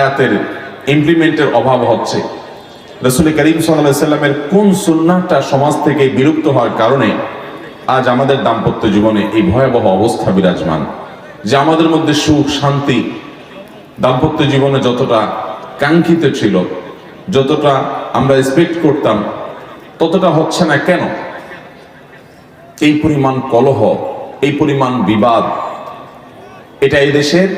আয়াতের ইমপ্লিমেন্টের অভাব হচ্ছে। রসুল করিম সাল্লাহ সাল্লামের কোন সুন্নাহটা সমাজ থেকে বিলুপ্ত হওয়ার কারণে আজ আমাদের দাম্পত্য জীবনে এই ভয়াবহ অবস্থা বিরাজমান। যে আমাদের মধ্যে সুখ, শান্তি, দাম্পত্য জীবনে যতটা কাঙ্ক্ষিত ছিল, যতটা আমরা এক্সপেক্ট করতাম, ততটা হচ্ছে না কেন? এই পরিমাণ কলহ, এই পরিমাণ বিবাদ, এটা এই দেশের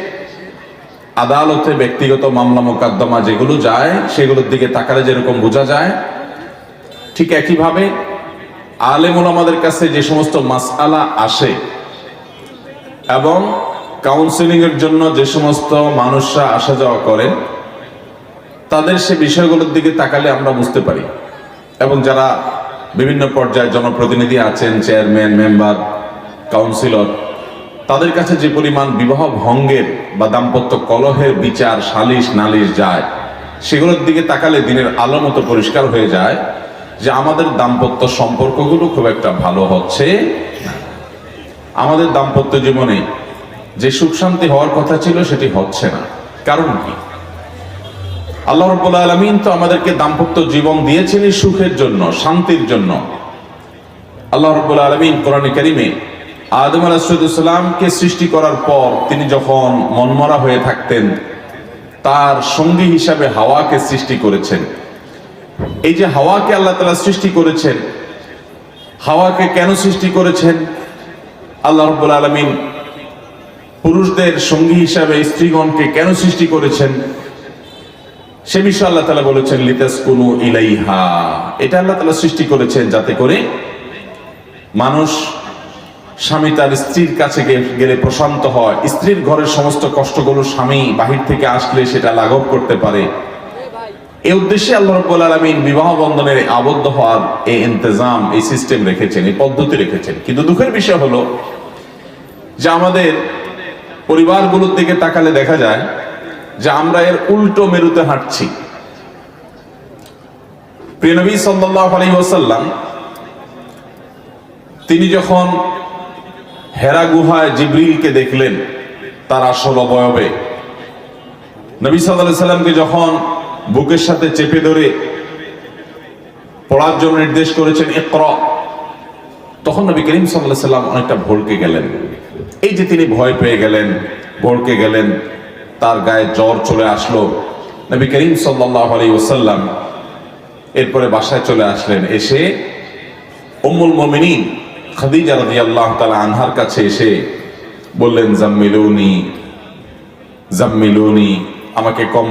আদালতে ব্যক্তিগত মামলা মোকদ্দমা যেগুলো যায়, সেগুলোর দিকে তাকালে যেরকম বোঝা যায়, ঠিক একইভাবে আলেমুল আমাদের কাছে যে সমস্ত মাসআলা আসে এবং কাউন্সিলিং এর জন্য যে সমস্ত মানুষরা আসা যাওয়া করেন তাদের সে বিষয়গুলোর দিকে তাকালে আমরা বুঝতে পারি। এবং যারা বিভিন্ন পর্যায়ে জনপ্রতিনিধি আছেন চেয়ারম্যান মেম্বার কাউন্সিলর তাদের কাছে যে পরিমাণ বিবাহ ভঙ্গের বা দাম্পত্য কলহের বিচার সালিশ নালিশ যায়, সেগুলোর দিকে তাকালে দিনের আলো মতো পরিষ্কার হয়ে যায় যে আমাদের দাম্পত্য সম্পর্কগুলো খুব একটা ভালো হচ্ছে আমাদের দাম্পত্য জীবনে যে সুখ শান্তি হওয়ার কথা ছিল সেটি হচ্ছে না। কারণ কি? আল্লাহ রব্বুল আলমিন তো আমাদেরকে দাম্পত্য জীবন দিয়েছেন সুখের জন্য, শান্তির জন্য। আল্লাহ রব্বুল আলমিন কোরআন করিমে আদম আলাহিসামকে সৃষ্টি করার পর তিনি যখন মনমরা হয়ে থাকতেন, তার সঙ্গী হিসাবে হাওয়াকে সৃষ্টি করেছেন। এই যে হাওয়াকে আল্লাহ তালা সৃষ্টি করেছেন, হাওয়াকে কেন সৃষ্টি করেছেন? আল্লাহ রব্বুল আলমিন পুরুষদের সঙ্গী হিসাবে স্ত্রীগণকে কেন সৃষ্টি করেছেন? সে বিষয়ে আল্লাহ তালা বলেছেন লিতাস কুনু ইলাইহা। এটা আল্লাহ তালা সৃষ্টি করেছেন যাতে করে মানুষ স্বামী তার স্ত্রীর কাছে গেলে প্রশান্ত হয়। স্ত্রীর ঘরের সমস্ত কষ্টগুলো স্বামী বাহির থেকে আসলে সেটা লাঘব করতে পারে। এই উদ্দেশ্যে আল্লাহ রব্বুল আলমিন বিবাহ বন্ধনের আবদ্ধ হওয়ার এই ইন্তজাম, এই সিস্টেম রেখেছেন, এই পদ্ধতি রেখেছেন। কিন্তু দুঃখের বিষয় হলো যে আমাদের পরিবারগুলোর দিকে তাকালে দেখা যায় যে আমরা এর উল্টো মেরুতে হাঁটছি। প্রিয় নবী সাল্লাল্লাহু আলাইহি ওয়াসাল্লাম, তিনি যখন হেরা গুহায় জিব্রিলকে দেখলেন তার আসল অবয়বে। নবী সাল্লাল্লাহু সাল্লামকে যখন বুকের সাথে চেপে ধরে পড়ার জন্য নির্দেশ করেছেন, ইকরা, তখন নবী করিম আলাইহি সাল্লাম অনেকটা ভড়কে গেলেন। এই যে তিনি ভয় পেয়ে গেলেন ভড়কে গেলেন, তার গায়ে জ্বর চলে আসলো। নবী করিম সাল্লাল্লাহু আলাইহি ওয়াসাল্লাম এরপরে বাসায় চলে আসলেন। এসে উম্মুল মুমিনিন খাদিজা আল্লাহ তালা আনহার কাছে এসে বললেন জাম্মিলুনি জাম্মিলুনি আমাকে কম্বল